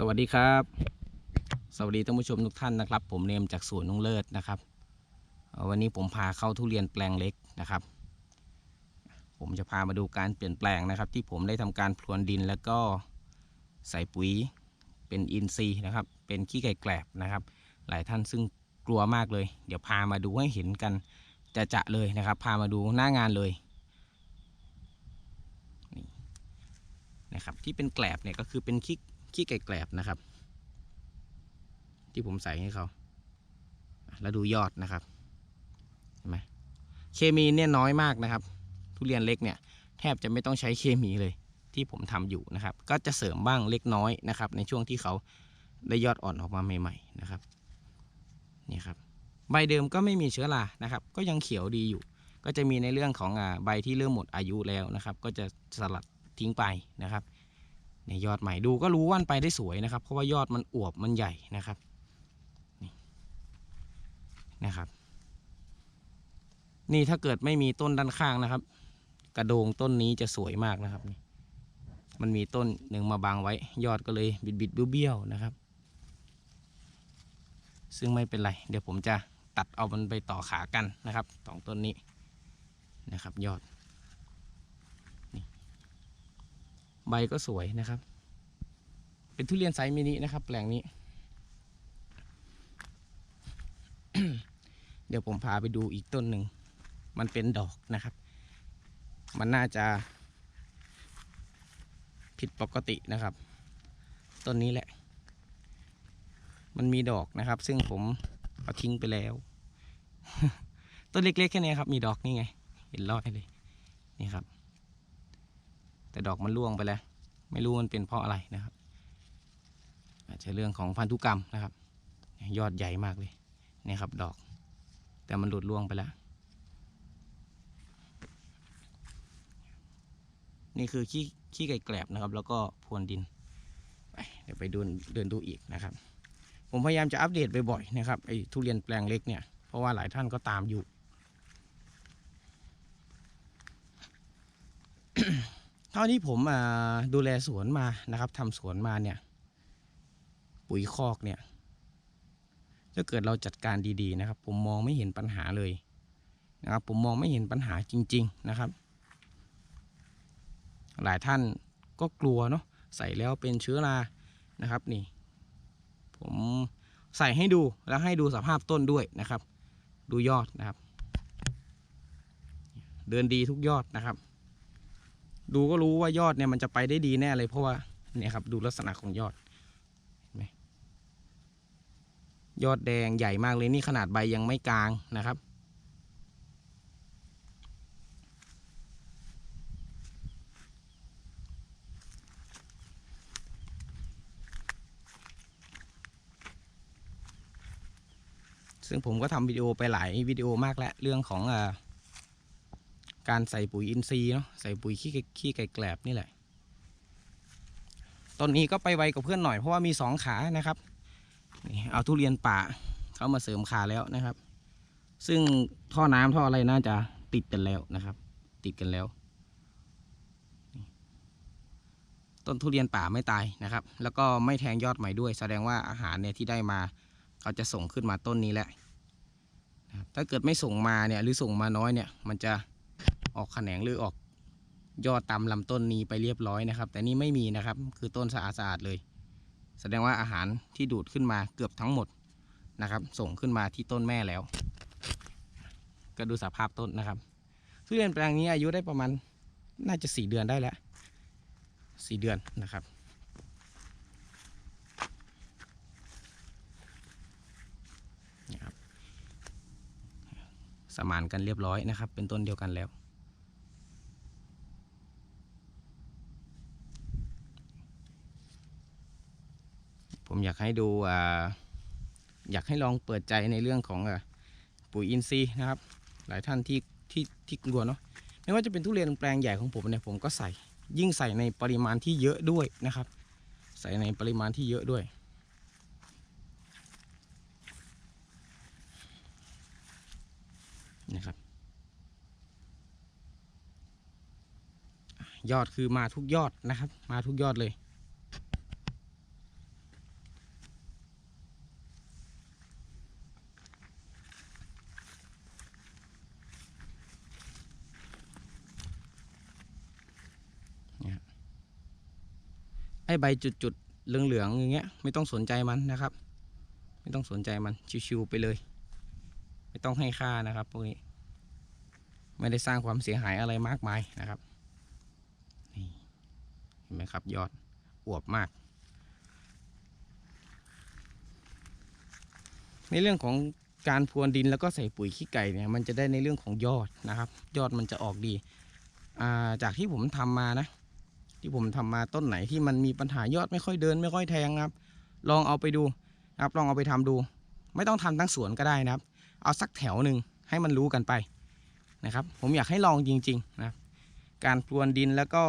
สวัสดีครับ สวัสดีท่านผู้ชมทุกท่านนะครับ ผมเนมจากสวนนุ่งเลิศนะครับ วันนี้ผมพาเข้าทุเรียนแปลงเล็กนะครับ ผมจะพามาดูการเปลี่ยนแปลงนะครับ ที่ผมได้ทำการพรวนดินแล้วก็ใส่ปุ๋ยเป็นอินทรีย์นะครับ เป็นขี้ไก่แกลบนะครับ หลายท่านซึ่งกลัวมากเลย เดี๋ยวพามาดูให้เห็นกันจะจะเลยนะครับ พามาดูหน้างานเลยนี่นะครับที่เป็นแกลบเนี่ยก็คือเป็นขี้ ขี้ไก่แกลบนะครับ ที่ผมใส่ให้เขาแล้วดูยอดนะครับเห็นไหมเคมีเนี่ยน้อยมากนะครับ ทุเรียนเล็กเนี่ยแทบจะไม่ต้องใช้เคมีเลยที่ผมทำอยู่นะครับ ก็จะเสริมบ้างเล็กน้อยนะครับ ในช่วงที่เขาได้ยอดอ่อนออกมาใหม่ ๆนะครับนี่ครับใบเดิมก็ไม่มีเชื้อรานะครับ ก็ยังเขียวดีอยู่ ก็จะมีในเรื่องของอใบที่เริ่มหมดอายุแล้วนะครับ ก็จะสลัดทิ้งไปนะครับ ในยอดใหม่ดูก็รู้ว่านไปได้สวยนะครับ เพราะว่ายอดมันอวบมันใหญ่นะครับนี่นะครับ นี่ถ้าเกิดไม่มีต้นด้านข้างนะครับ กระโดงต้นนี้จะสวยมากนะครับนี่มันมีต้นหนึ่งมาบังไว้ ยอดก็เลยบิดบิดเบี้ยวๆนะครับ ซึ่งไม่เป็นไร เดี๋ยวผมจะตัดเอามันไปต่อขากันนะครับสองต้นนี้นะครับ ยอด ใบก็สวยนะครับ เป็นทุเรียนไซส์มินินะครับ แปลงนี้ เดี๋ยวผมพาไปดูอีกต้นหนึ่ง มันเป็นดอกนะครับ มันน่าจะ ผิดปกตินะครับ ต้นนี้แหละ มันมีดอกนะครับ ซึ่งผมเอาทิ้งไปแล้ว ต้นเล็กๆแค่นี้ครับ มีดอกนี่ไง เห็นรอดเลย นี่ครับ แต่ดอกมันร่วงไปแล้ว ไม่รู้มันเป็นเพราะอะไรนะครับ อาจจะเรื่องของพันธุกรรมนะครับ ยอดใหญ่มากเลยเนี่ยครับดอก แต่มันหลุดร่วงไปแล้ว นี่คือขี้ขี้ไก่แกลบนะครับ แล้วก็พรวนดินเดี๋ยวไปดูเดินดูอีกนะครับ ผมพยายามจะอัปเดตบ่อยๆนะครับไอ้ทุเรียนแปลงเล็กเนี่ย เพราะว่าหลายท่านก็ตามอยู่ เท่าที่ผมอ่าดูแลสวนมานะครับทำสวนมาเนี่ย ปุ๋ยคอกเนี่ยถ้าเกิดเราจัดการดีๆนะครับ ผมมองไม่เห็นปัญหาเลยนะครับ ผมมองไม่เห็นปัญหาจริง ๆนะครับ หลายท่านก็กลัวเนาะใส่แล้วเป็นเชื้อรานะครับนี่ ผมใส่ให้ดูแล้วให้ดูสภาพต้นด้วยนะครับ ดูยอดนะครับ เดินดีทุกยอดนะครับ ดูก็รู้ว่ายอดเนี่ยมันจะไปได้ดีแน่เลยเพราะว่าเนี่ยครับดูลักษณะของยอดเห็นไหมยอดแดงใหญ่มากเลยนี่ขนาดใบยังไม่กลางนะครับ ซึ่งผมก็ทำวิดีโอไปหลายวิดีโอมากแล้วเรื่องของอ การใส่ปุ๋ยอินทรีย์เนาะใส่ปุ๋ยขี้ไก่ขี้ไก่แกลบนี่แหละต้นนี้ก็ไปไวกับเพื่อนหน่อยเพราะว่ามีสองขานะครับนี่เอาทุเรียนป่าเข้ามาเสริมขาแล้วนะครับ ซึ่งท่อน้ำท่ออะไรน่าจะติดกันแล้วนะครับ ติดกันแล้ว ต้นทุเรียนป่าไม่ตายนะครับ แล้วก็ไม่แทงยอดใหม่ด้วย แสดงว่าอาหารเนี่ยที่ได้มาเขาจะส่งขึ้นมาต้นนี้แหละถ้าเกิดไม่ส่งมาเนี่ยหรือส่งมาน้อยเนี่ย มันจะ ออกแขนงหรือออกยอดตามลำต้นนี้ไปเรียบร้อยนะครับ แต่นี่ไม่มีนะครับ คือต้นสะอาดสะอาดเลย แสดงว่าอาหารที่ดูดขึ้นมาเกือบทั้งหมดนะครับ ส่งขึ้นมาที่ต้นแม่แล้ว ก็ดูสภาพต้นนะครับทุเรียนแปลงนี้อายุได้ประมาณน่าจะสี่เดือนได้แล้วสี่เดือนนะครับ สมานกันเรียบร้อยนะครับ เป็นต้นเดียวกันแล้ว ผมอยากให้ดูอ่าอยากให้ลองเปิดใจในเรื่องของปุ๋ยอินทรีย์นะครับ หลายท่านที่ที่ที่กลัวเนาะไม่ว่าจะเป็นทุเรียนแปลงใหญ่ของผมเนี่ยผมก็ใส่ยิ่งใส่ในปริมาณที่เยอะด้วยนะครับ ใส่ในปริมาณที่เยอะด้วย นะครับ ยอดคือมาทุกยอดนะครับ มาทุกยอดเลย ไอ้ใบจุดๆเหลืองๆอย่างเงี้ยไม่ต้องสนใจมันนะครับ ไม่ต้องสนใจมันชิวๆไปเลย ไม่ต้องให้ค่านะครับพวกนี้ไม่ได้สร้างความเสียหายอะไรมากมายนะครับนี่เห็นไหมครับยอดอวบมาก ในเรื่องของการพรวนดินแล้วก็ใส่ปุ๋ยขี้ไก่เนี่ยมันจะได้ในเรื่องของยอดนะครับ ยอดมันจะออกดีาจากที่ผมทำมานะ ที่ผมทำมาต้นไหนที่มันมีปัญหายอดไม่ค่อยเดิน ไม่ค่อยแทงครับ ลองเอาไปดูนะครับลองเอาไปทำดู ไม่ต้องทำทั้งสวนก็ได้นะครับ เอาสักแถวหนึ่งให้มันรู้กันไปนะครับ ผมอยากให้ลองจริงๆนะการพรวนดินแล้วก็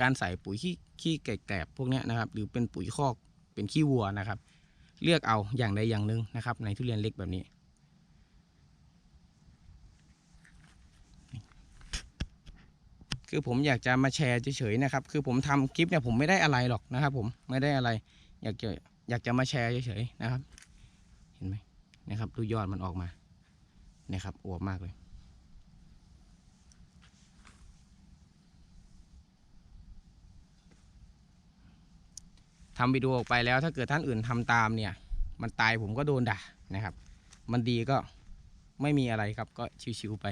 การใส่ปุ๋ยขี้ขี้แกลบพวกนี้นะครับ หรือเป็นปุ๋ยคอกเป็นขี้วัวนะครับ เลือกเอาอย่างใดอย่างหนึ่งนะครับ ในทุเรียนเล็กแบบนี้ คือผมอยากจะมาแชร์เฉยๆนะครับ คือผมทำคลิปเนี่ยผมไม่ได้อะไรหรอกนะครับ ผมไม่ได้อะไร อยากจะอยากจะมาแชร์เฉยๆนะครับ เห็นไหมนะครับ ดูยอดมันออกมานะครับอวบมากเลย ทำวิดีโอออกไปแล้ว ถ้าเกิดท่านอื่นทำตามเนี่ย มันตายผมก็โดนด่านะครับ มันดีก็ไม่มีอะไรครับก็ชิวๆไป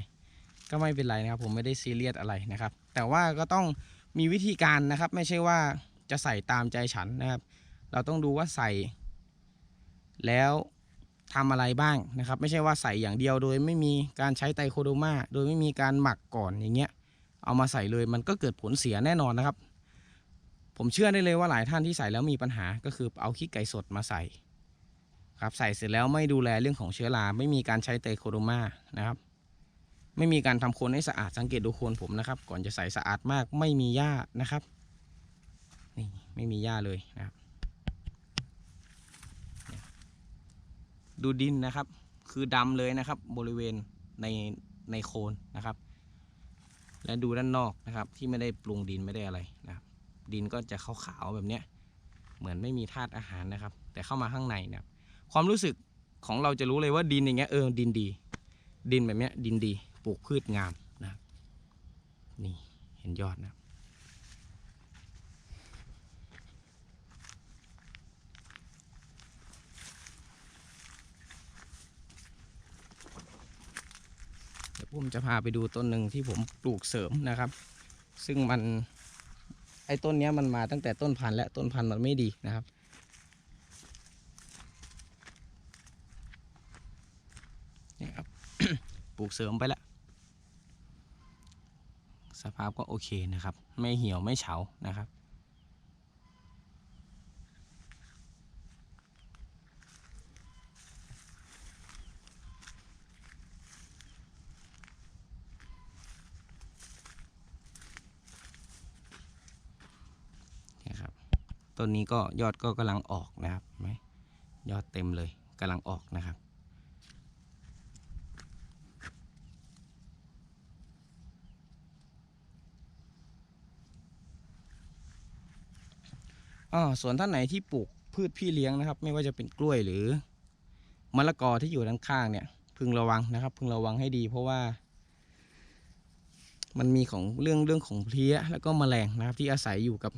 ก็ไม่เป็นไรนะครับ ผมไม่ได้ซีเรียสอะไรนะครับ แต่ว่าก็ต้องมีวิธีการนะครับ ไม่ใช่ว่าจะใส่ตามใจฉันนะครับ เราต้องดูว่าใส่ แล้วทำอะไรบ้างนะครับ ไม่ใช่ว่าใส่อย่างเดียวโดยไม่มีการใช้ไตรโคโดมาโดยไม่มีการหมักก่อนอย่างเงี้ย เอามาใส่เลยมันก็เกิดผลเสียแน่นอนนะครับ ผมเชื่อได้เลยว่าหลายท่านที่ใส่แล้วมีปัญหาก็คือเอาขี้ไก่สดมาใส่ ครับใส่เสร็จแล้วไม่ดูแลเรื่องของเชื้อราไม่มีการใช้ไตรโคโดมานะครับ ไม่มีการทำโคนให้สะอาดสังเกตดูโคนผมนะครับ ก่อนจะใส่สะอาดมากไม่มีหญ้านะครับนี่ไม่มีหญ้าเลยนะครับดูดินนะครับ คือดำเลยนะครับ บริเวณในในโคนนะครับ และดูด้านนอกนะครับ ที่ไม่ได้ปรุงดินไม่ได้อะไรนะครับดินก็จะขาวๆแบบเนี้ยเหมือนไม่มีธาตุอาหารนะครับ แต่เข้ามาข้างในนะความรู้สึกของเราจะรู้เลยว่าดินอย่างเงี้ยเออดินดี ดินแบบเนี้ยดินดี ปลูกพืชงามนะนี่เห็นยอดนะ เดี๋ยวผมจะพาไปดูต้นหนึ่งที่ผมปลูกเสริมนะครับ ซึ่งมันไอ้ต้นนี้มันมาตั้งแต่ต้นพันธุ์และต้นพันธุ์มันไม่ดีนะครับนี่ครับ ปลูกเสริมไปแล้ว สภาพก็โอเคนะครับ ไม่เหี่ยวไม่เฉานะครับนะครับ ต้นนี้ก็ยอดก็กำลังออกนะครับไหมยอดเต็มเลยกำลังออกนะครับ อ๋อส่วนท่านไหนที่ปลูกพืชพี่เลี้ยงนะครับ ไม่ว่าจะเป็นกล้วยหรือมะละกอที่อยู่ด้านข้างเนี่ยพึงระวังนะครับ พึงระวังให้ดี เพราะว่า มันมีของเรื่องเรื่องของเพลี้ยแล้วก็แมลงนะครับ ที่อาศัยอยู่กับ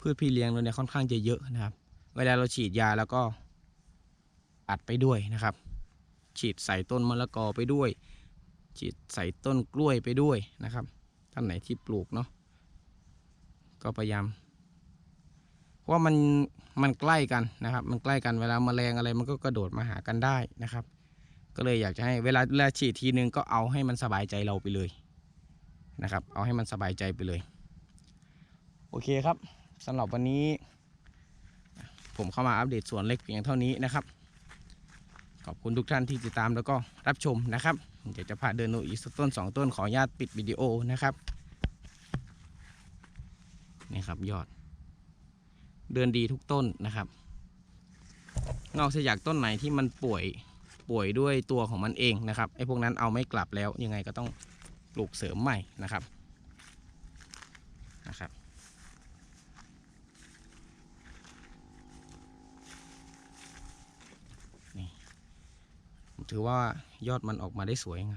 พืชพี่เลี้ยงเราเนี่ยค่อนข้างจะเยอะนะครับ เวลาเราฉีดยาแล้วก็อัดไปด้วยนะครับ ฉีดใส่ต้นมะละกอไปด้วย ฉีดใส่ต้นกล้วยไปด้วยนะครับ ท่านไหนที่ปลูกเนาะก็พยายาม ว่ามันมันใกล้กันนะครับ มันใกล้กันเวลาแมลงอะไรมันก็กระโดดมาหากันได้นะครับ ก็เลยอยากจะให้เวลาเวลาฉีดทีนึงก็เอาให้มันสบายใจเราไปเลยนะครับ เอาให้มันสบายใจไปเลย โอเคครับสำหรับวันนี้ ผมเข้ามาอัปเดตสวนเล็กเพียงเท่านี้นะครับ ขอบคุณทุกท่านที่ติดตามแล้วก็รับชมนะครับเดี๋ยวจะพาเดินดูอีกสักต้นสองต้นขออนุญาตปิดวิดีโอนะครับนี่ครับยอด เดินดีทุกต้นนะครับนอกจากต้นไหนที่มันป่วยป่วยด้วยตัวของมันเองนะครับไอ้พวกนั้นเอาไม่กลับแล้วยังไงก็ต้องปลูกเสริมใหม่นะครับนะครับนี่ถือว่ายอดมันออกมาได้สวยไง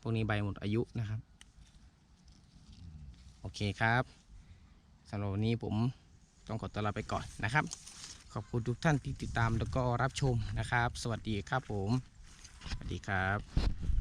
พวกนี้ใบหมดอายุนะครับ โอเคครับำหรับวันนี้ผมต้องขอตัวลาไปก่อนนะครับ ขอบคุณทุกท่านที่ติดตามแล้วก็รับชมนะครับ สวัสดีครับผม สวัสดีครับ